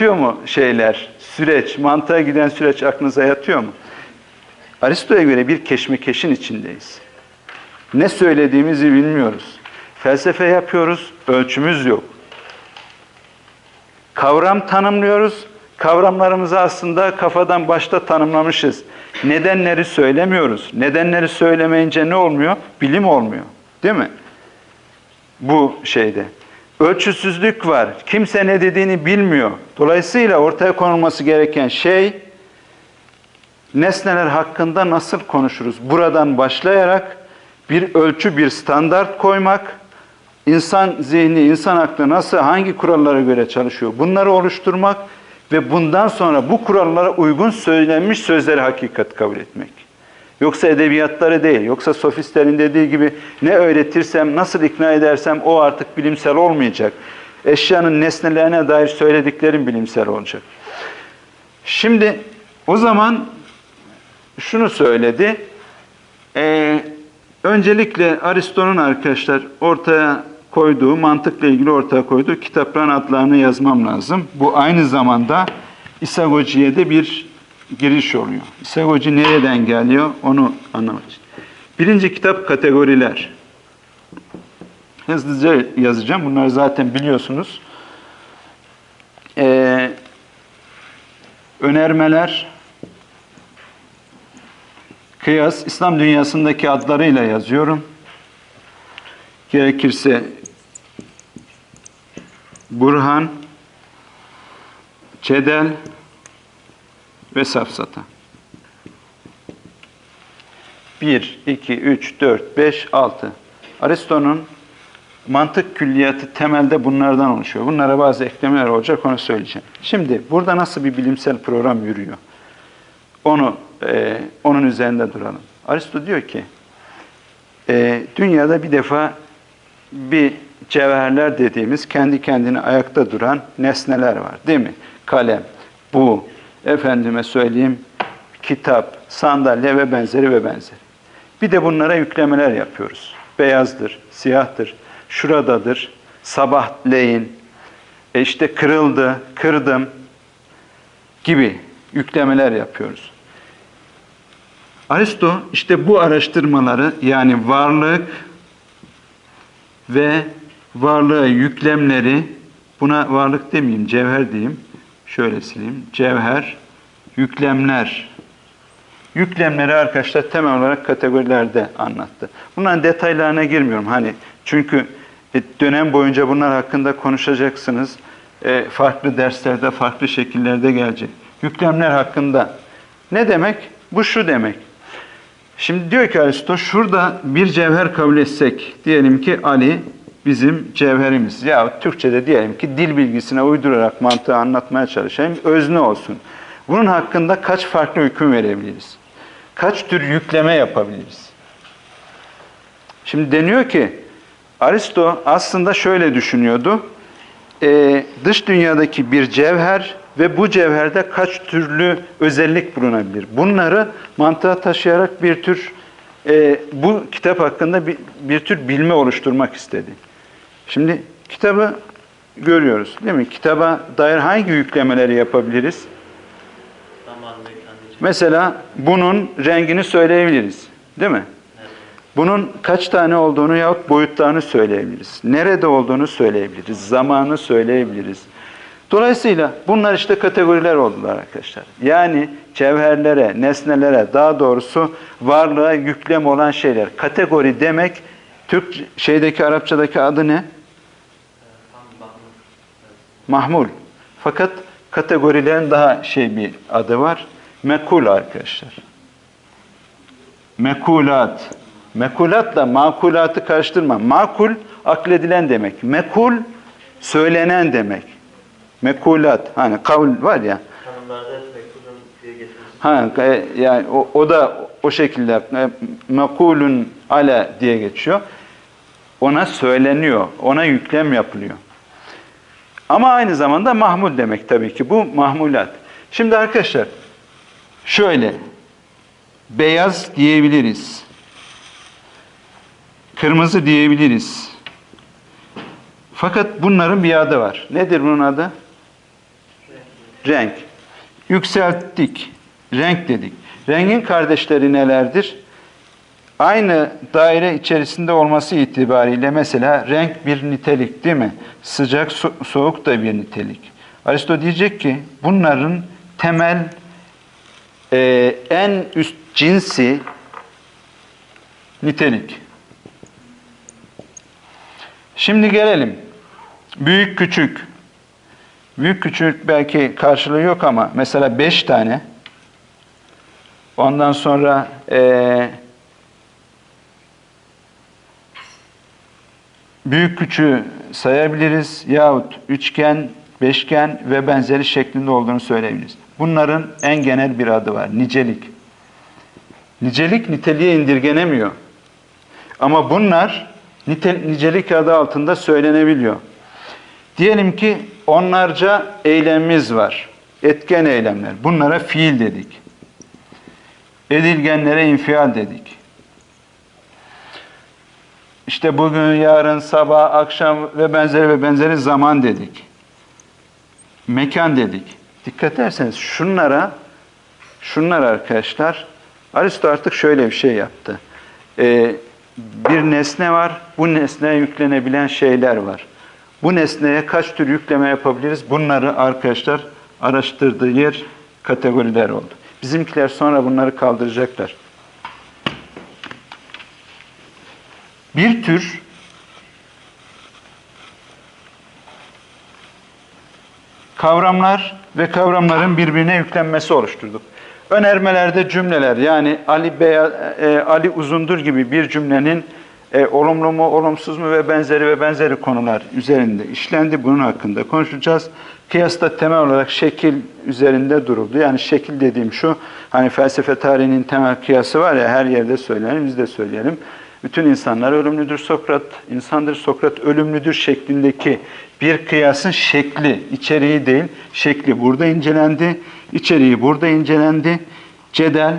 yatıyor mu şeyler, süreç, mantığa giden süreç aklınıza yatıyor mu? Aristo'ya göre bir keşmekeşin içindeyiz. Ne söylediğimizi bilmiyoruz. Felsefe yapıyoruz, ölçümüz yok. Kavram tanımlıyoruz, kavramlarımızı aslında kafadan başta tanımlamışız. Nedenleri söylemiyoruz. Nedenleri söylemeyince ne olmuyor? Bilim olmuyor. Değil mi? Bu şeyde. Ölçüsüzlük var. Kimse ne dediğini bilmiyor. Dolayısıyla ortaya konulması gereken şey nesneler hakkında nasıl konuşuruz? Buradan başlayarak bir ölçü, bir standart koymak, insan zihni, insan aklı nasıl, hangi kurallara göre çalışıyor? Bunları oluşturmak ve bundan sonra bu kurallara uygun söylenmiş sözleri hakikat kabul etmek. Yoksa edebiyatları değil, yoksa sofistlerin dediği gibi ne öğretirsem, nasıl ikna edersem o artık bilimsel olmayacak. Eşyanın nesnelerine dair söylediklerim bilimsel olacak. Şimdi o zaman şunu söyledi. Ee, öncelikle Aristo'nun arkadaşlar ortaya koyduğu, mantıkla ilgili ortaya koyduğu kitapların adlarını yazmam lazım. Bu aynı zamanda İsagoji'ye de bir giriş oluyor. İsagoji nereden geliyor onu anlamak için. Birinci kitap kategoriler. Hızlıca yazacağım. Bunları zaten biliyorsunuz. Ee, önermeler, kıyas, İslam dünyasındaki adlarıyla yazıyorum. Gerekirse Burhan, Çedel ve Safsata. 1, 2, 3, 4, 5, 6. Aristo'nun mantık külliyatı temelde bunlardan oluşuyor. Bunlara bazı eklemeler olacak, onu söyleyeceğim. Şimdi burada nasıl bir bilimsel program yürüyor? Onu, e, onun üzerinde duralım. Aristo diyor ki, e, dünyada bir defa bir cevherler dediğimiz kendi kendine ayakta duran nesneler var değil mi? Kalem, bu, efendime söyleyeyim, kitap, sandalye ve benzeri ve benzeri. Bir de bunlara yüklemeler yapıyoruz. Beyazdır, siyahtır, şuradadır, sabahleyin, e işte kırıldı, kırdım gibi yüklemeler yapıyoruz. Aristo işte bu araştırmaları yani varlık ve varlığa yüklemleri buna varlık demeyeyim, cevher diyeyim. Şöyle sileyim. Cevher, yüklemler. Yüklemleri arkadaşlar temel olarak kategorilerde anlattı. Bunların detaylarına girmiyorum. Hani çünkü e, dönem boyunca bunlar hakkında konuşacaksınız. E, farklı derslerde, farklı şekillerde gelecek. Yüklemler hakkında ne demek? Bu şu demek. Şimdi diyor ki Aristo, şurada bir cevher kabul etsek, diyelim ki Ali bizim cevherimiz. Ya Türkçe'de diyelim ki dil bilgisine uydurarak mantığı anlatmaya çalışayım, özne olsun. Bunun hakkında kaç farklı hüküm verebiliriz? Kaç tür yükleme yapabiliriz? Şimdi deniyor ki, Aristo aslında şöyle düşünüyordu. Ee, dış dünyadaki bir cevher ve bu cevherde kaç türlü özellik bulunabilir? Bunları mantığa taşıyarak bir tür, e, bu kitap hakkında bir, bir tür bilme oluşturmak istedi. Şimdi kitabı görüyoruz değil mi? Kitaba dair hangi yüklemeleri yapabiliriz? Mesela bunun rengini söyleyebiliriz değil mi? Bunun kaç tane olduğunu yahut boyutlarını söyleyebiliriz. Nerede olduğunu söyleyebiliriz. Zamanı söyleyebiliriz. Dolayısıyla bunlar işte kategoriler oldular arkadaşlar. Yani cevherlere, nesnelere, daha doğrusu varlığa yüklem olan şeyler. Kategori demek Türk şeydeki Arapçadaki adı ne? Mahmul. Fakat kategorilerin daha şey bir adı var. Mekul arkadaşlar. Mekulat. Mekulatla makulatı karıştırma. Makul akledilen demek. Mekul söylenen demek. Mekulat. Hani kavl var ya. Ha, e, yani o, o da o şekilde e, mekulun ale diye geçiyor. Ona söyleniyor, ona yüklem yapılıyor. Ama aynı zamanda mahmul demek tabii ki bu mahmulat. Şimdi arkadaşlar şöyle beyaz diyebiliriz. Kırmızı diyebiliriz. Fakat bunların bir adı var. Nedir bunun adı? renk. Yükselttik, renk dedik. Rengin kardeşleri nelerdir? Aynı daire içerisinde olması itibariyle mesela renk bir nitelik değil mi? Sıcak, so- soğuk da bir nitelik. Aristo diyecek ki bunların temel e, en üst cinsi nitelik. Şimdi gelelim. Büyük küçük. Büyük küçük belki karşılığı yok ama mesela beş tane. Ondan sonra eee büyük küçüğü sayabiliriz yahut üçgen, beşgen ve benzeri şeklinde olduğunu söyleyebiliriz. Bunların en genel bir adı var, nicelik. Nicelik niteliğe indirgenemiyor. Ama bunlar nite, nicelik adı altında söylenebiliyor. Diyelim ki onlarca eylemimiz var. Etken eylemler. Bunlara fiil dedik. Edilgenlere infial dedik. İşte bugün, yarın, sabah, akşam ve benzeri ve benzeri zaman dedik. Mekan dedik. Dikkat ederseniz şunlara, şunlar arkadaşlar, Aristo artık şöyle bir şey yaptı. Ee, bir nesne var, bu nesneye yüklenebilen şeyler var. Bu nesneye kaç tür yükleme yapabiliriz? Bunları arkadaşlar araştırdığı yer kategoriler oldu. Bizimkiler sonra bunları kaldıracaklar. Bir tür kavramlar ve kavramların birbirine yüklenmesi oluşturduk. Önermelerde cümleler yani Ali Beya, e, Ali uzundur gibi bir cümlenin e, olumlu mu, olumsuz mu ve benzeri ve benzeri konular üzerinde işlendi. Bunun hakkında konuşacağız. Kıyasta temel olarak şekil üzerinde duruldu. Yani şekil dediğim şu, hani felsefe tarihinin temel kıyası var ya her yerde söylenir, biz de söyleyelim. Bütün insanlar ölümlüdür Sokrat, insandır Sokrat ölümlüdür şeklindeki bir kıyasın şekli, içeriği değil, şekli burada incelendi, içeriği burada incelendi. Cedel,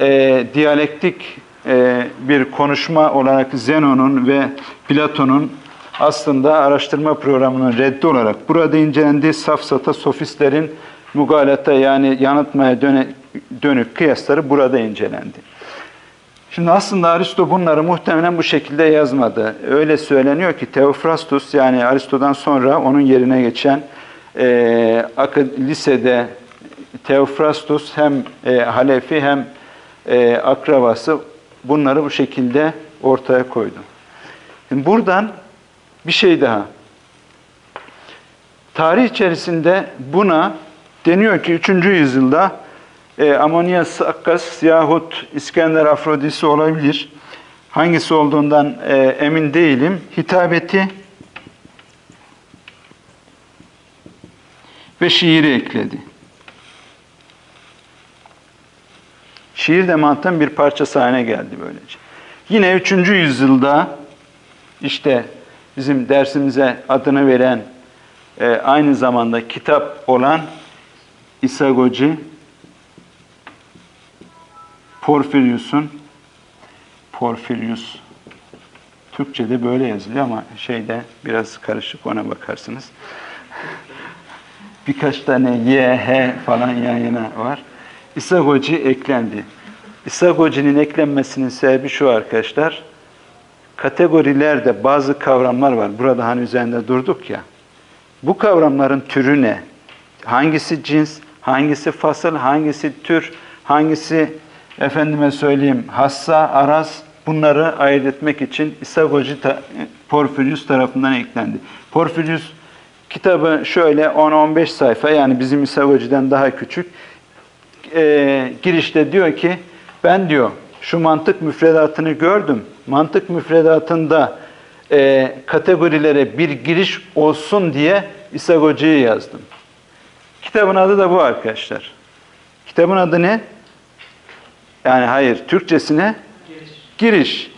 e, diyalektik e, bir konuşma olarak Zenon'un ve Platon'un aslında araştırma programının reddi olarak burada incelendi. Safsata, sofistlerin mugalata yani yanıltmaya döne, dönük kıyasları burada incelendi. Şimdi aslında Aristo bunları muhtemelen bu şekilde yazmadı. Öyle söyleniyor ki Theophrastus yani Aristo'dan sonra onun yerine geçen e, lisede Theophrastus hem e, Halefi hem e, akrabası bunları bu şekilde ortaya koydu. Şimdi buradan bir şey daha. Tarih içerisinde buna deniyor ki 3. yüzyılda e, Amonias Akkas yahut İskender Afrodisi olabilir. Hangisi olduğundan e, emin değilim. Hitabeti ve şiiri ekledi. Şiir de mantığın bir parçası haline geldi böylece. Yine 3. yüzyılda işte bizim dersimize adını veren e, aynı zamanda kitap olan İsagoci Porfirius'un Porfirius Türkçe'de böyle yazılıyor ama şeyde biraz karışık ona bakarsınız. Birkaç tane Y, H falan yan yana var. İsagoci eklendi. İsagoci'nin eklenmesinin sebebi şu arkadaşlar. Kategorilerde bazı kavramlar var. Burada hani üzerinde durduk ya. Bu kavramların türü ne? Hangisi cins, hangisi fasıl, hangisi tür, hangisi efendime söyleyeyim hassa, araz bunları ayırt etmek için İsagoci ta, Porfirius tarafından eklendi. Porfirius kitabı şöyle 10-15 sayfa yani bizim İsagoci'den daha küçük. Ee, girişte diyor ki ben diyor şu mantık müfredatını gördüm. Mantık müfredatında e, kategorilere bir giriş olsun diye İsagoci'yi yazdım. Kitabın adı da bu arkadaşlar. Kitabın adı ne? Yani hayır, Türkçesine Giriş. giriş.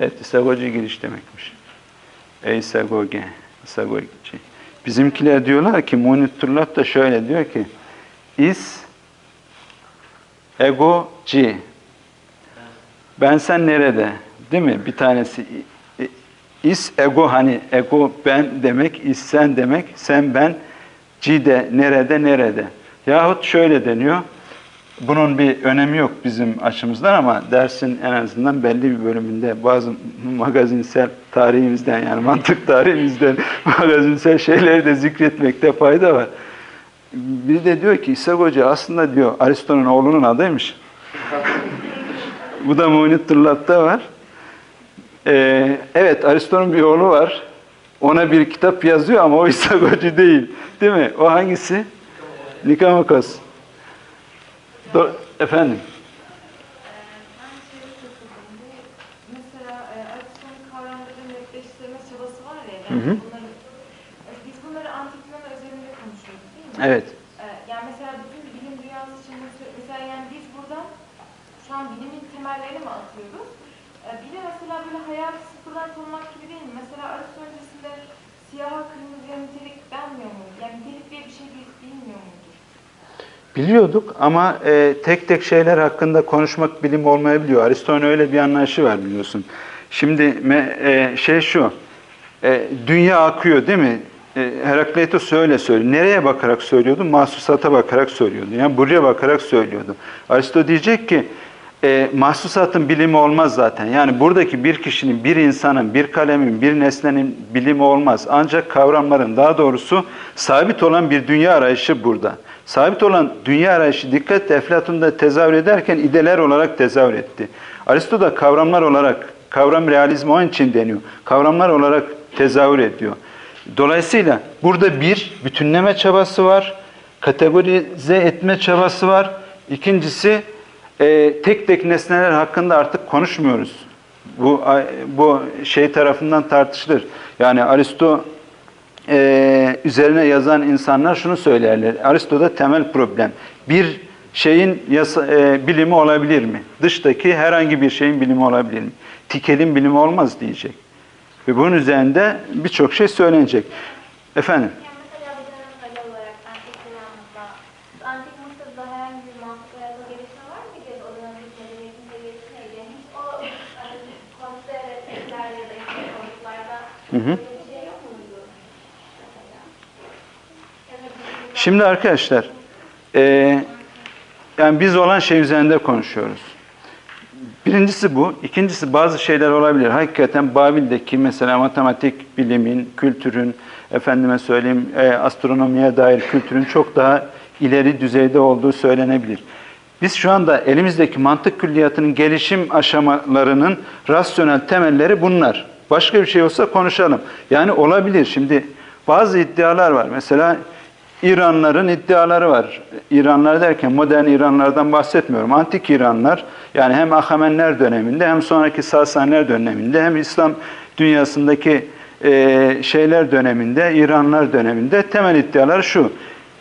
Evet, İsagoci giriş demekmiş. Eisagoge, İsagoci. Bizimkiler diyorlar ki, Munitullah da şöyle diyor ki, is ego ci. Ben sen nerede? Değil mi? Bir tanesi is ego hani ego ben demek, is sen demek, sen ben, cide nerede nerede. Yahut şöyle deniyor. Bunun bir önemi yok bizim açımızdan ama dersin en azından belli bir bölümünde bazı magazinsel tarihimizden yani mantık tarihimizden magazinsel şeyleri de zikretmekte fayda var. Bir de diyor ki İshak Hoca aslında diyor Aristo'nun oğlunun adıymış. Bu da Muğnit Tırlat'ta var. Ee, evet Aristo'nun bir oğlu var. Ona bir kitap yazıyor ama o İshak Hoca değil. Değil mi? O hangisi? Nikamakos. Do- Efendim? Hı biz bunları antik Yunan özelinde konuşuyoruz değil mi? Evet. E, yani mesela bütün bilim dünyası için mesela yani biz buradan şu an bilimin temellerini mi atıyoruz? E, bir de mesela böyle hayatı sıfırdan tanımak gibi değil mi? Mesela Aristo öncesinde siyaha kırmızıya nitelik denmiyor mu? Yani nitelik diye bir şey bil- bilmiyor muydu? Biliyorduk ama e, tek tek şeyler hakkında konuşmak bilim olmayabiliyor. Aristo'nun öyle bir anlayışı var biliyorsun. Şimdi me- e, şey şu, e, dünya akıyor değil mi? E, Herakleitos öyle söylüyor. Nereye bakarak söylüyordu? Mahsusata bakarak söylüyordu. Yani buraya bakarak söylüyordu. Aristo diyecek ki, e, mahsusatın bilimi olmaz zaten. Yani buradaki bir kişinin, bir insanın, bir kalemin, bir nesnenin bilimi olmaz. Ancak kavramların daha doğrusu sabit olan bir dünya arayışı burada. Sabit olan dünya arayışı dikkat Eflatun'da tezahür ederken ideler olarak tezahür etti. Aristo da kavramlar olarak, kavram realizmi onun için deniyor. Kavramlar olarak tezahür ediyor. Dolayısıyla burada bir bütünleme çabası var, kategorize etme çabası var. İkincisi e, tek tek nesneler hakkında artık konuşmuyoruz. Bu bu şey tarafından tartışılır. Yani Aristo e, üzerine yazan insanlar şunu söylerler. Aristo'da temel problem. Bir şeyin yasa, e, bilimi olabilir mi? Dıştaki herhangi bir şeyin bilimi olabilir mi? Tikelin bilimi olmaz diyecek. Ve bunun üzerinde birçok şey söylenecek. Efendim? Yani mesela bu dönem hali olarak antik Yunan'da, antik Mısır'da herhangi bir mantık hayata gelişme var mıydı? Ya da o dönemdeki medeniyetin seviyesi neydi? Hiç o hani, konser etkiler ya da işte konuklarda Hı hı. böyle bir şey yok muydu? Mesela. Ya da bizim- Şimdi arkadaşlar, e, yani biz olan şey üzerinde konuşuyoruz. Birincisi bu. İkincisi bazı şeyler olabilir. Hakikaten Babil'deki mesela matematik bilimin, kültürün, efendime söyleyeyim e, astronomiye dair kültürün çok daha ileri düzeyde olduğu söylenebilir. Biz şu anda elimizdeki mantık külliyatının gelişim aşamalarının rasyonel temelleri bunlar. Başka bir şey olsa konuşalım. Yani olabilir. Şimdi bazı iddialar var. Mesela İranların iddiaları var. İranlar derken modern İranlardan bahsetmiyorum. Antik İranlar yani hem Ahamenler döneminde hem sonraki Sasaniler döneminde hem İslam dünyasındaki e, şeyler döneminde, İranlar döneminde temel iddialar şu.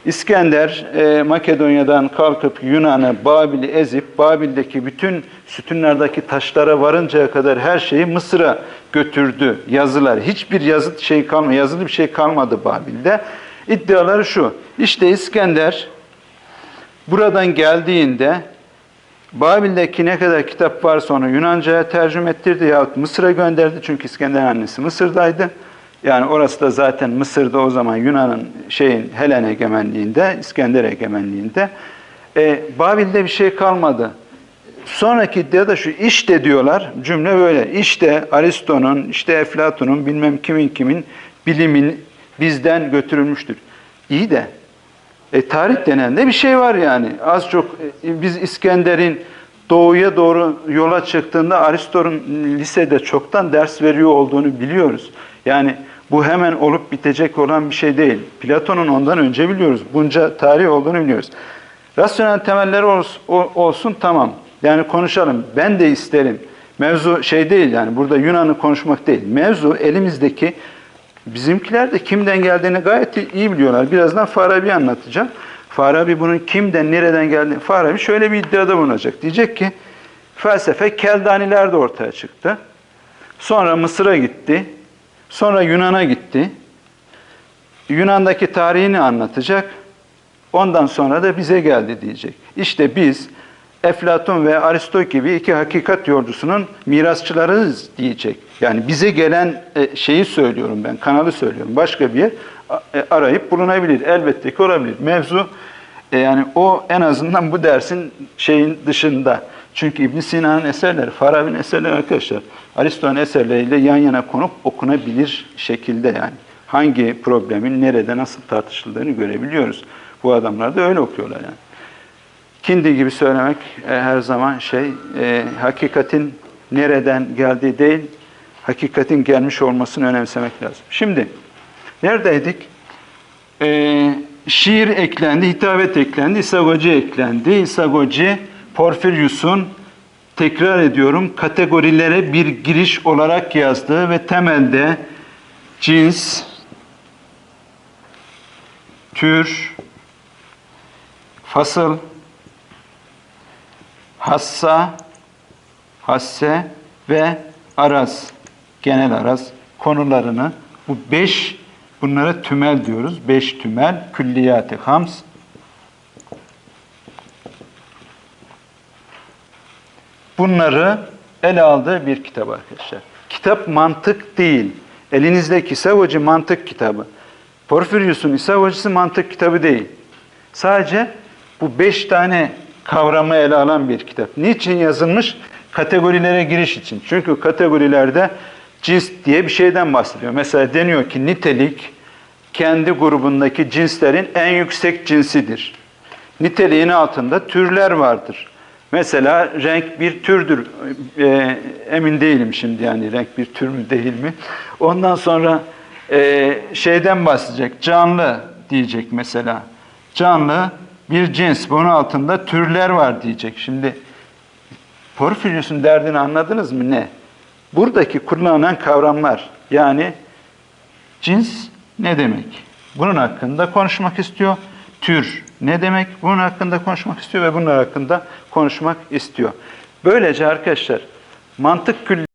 İskender e, Makedonya'dan kalkıp Yunan'ı, Babil'i ezip Babil'deki bütün sütunlardaki taşlara varıncaya kadar her şeyi Mısır'a götürdü. Yazılar. Hiçbir yazıt şey kalmadı, yazılı bir şey kalmadı Babil'de. İddiaları şu. İşte İskender buradan geldiğinde Babil'deki ne kadar kitap varsa onu Yunanca'ya tercüme ettirdi yahut Mısır'a gönderdi. Çünkü İskender'in annesi Mısır'daydı. Yani orası da zaten Mısır'da o zaman Yunan'ın şeyin Helen egemenliğinde, İskender egemenliğinde. E, Babil'de bir şey kalmadı. Sonraki iddia da şu, işte diyorlar, cümle böyle. İşte Aristo'nun, işte Eflatun'un, bilmem kimin kimin bilimin bizden götürülmüştür. İyi de, e, tarih denen de bir şey var yani. Az çok e, biz İskender'in doğuya doğru yola çıktığında Aristo'nun lisede çoktan ders veriyor olduğunu biliyoruz. Yani bu hemen olup bitecek olan bir şey değil. Platon'un ondan önce biliyoruz. Bunca tarih olduğunu biliyoruz. Rasyonel temelleri olsun, tamam. Yani konuşalım. Ben de isterim. Mevzu şey değil yani burada Yunan'ı konuşmak değil. Mevzu elimizdeki bizimkiler de kimden geldiğini gayet iyi biliyorlar. Birazdan Farabi anlatacağım. Farabi bunun kimden, nereden geldiğini... Farabi şöyle bir iddiada bulunacak. Diyecek ki felsefe Keldaniler de ortaya çıktı. Sonra Mısır'a gitti. Sonra Yunan'a gitti. Yunan'daki tarihini anlatacak. Ondan sonra da bize geldi diyecek. İşte biz Eflatun ve Aristo gibi iki hakikat yolcusunun mirasçılarıyız diyecek. Yani bize gelen e, şeyi söylüyorum ben, kanalı söylüyorum. Başka bir yer e, arayıp bulunabilir. Elbette ki olabilir. Mevzu e, yani o en azından bu dersin şeyin dışında. Çünkü İbn Sina'nın eserleri, Farabi'nin eserleri arkadaşlar, Aristo'nun eserleriyle yan yana konup okunabilir şekilde yani. Hangi problemin nerede nasıl tartışıldığını görebiliyoruz. Bu adamlar da öyle okuyorlar yani. Kindi gibi söylemek e, her zaman şey, e, hakikatin nereden geldiği değil, hakikatin gelmiş olmasını önemsemek lazım. Şimdi, neredeydik? E, şiir eklendi, hitabet eklendi, isagoji eklendi. İsagoji, Porfiryus'un, tekrar ediyorum, kategorilere bir giriş olarak yazdığı ve temelde cins, tür, fasıl, hassa, hasse ve araz, genel araz konularını bu beş, bunlara tümel diyoruz. Beş tümel, külliyat-ı hams. Bunları ele aldığı bir kitap arkadaşlar. Kitap mantık değil. Elinizdeki Savoci mantık kitabı. Porfiryus'un İsavocisi mantık kitabı değil. Sadece bu beş tane kavramı ele alan bir kitap. Niçin yazılmış? Kategorilere giriş için. Çünkü kategorilerde cins diye bir şeyden bahsediyor. Mesela deniyor ki nitelik kendi grubundaki cinslerin en yüksek cinsidir. Niteliğin altında türler vardır. Mesela renk bir türdür. Ee, emin değilim şimdi yani renk bir tür mü değil mi. Ondan sonra e, şeyden bahsedecek. Canlı diyecek mesela. Canlı bir cins. Bunun altında türler var diyecek. Şimdi Porfiryus'un derdini anladınız mı ne? Buradaki kullanılan kavramlar yani cins ne demek? Bunun hakkında konuşmak istiyor. Tür ne demek? Bunun hakkında konuşmak istiyor ve bunlar hakkında konuşmak istiyor. Böylece arkadaşlar mantık külli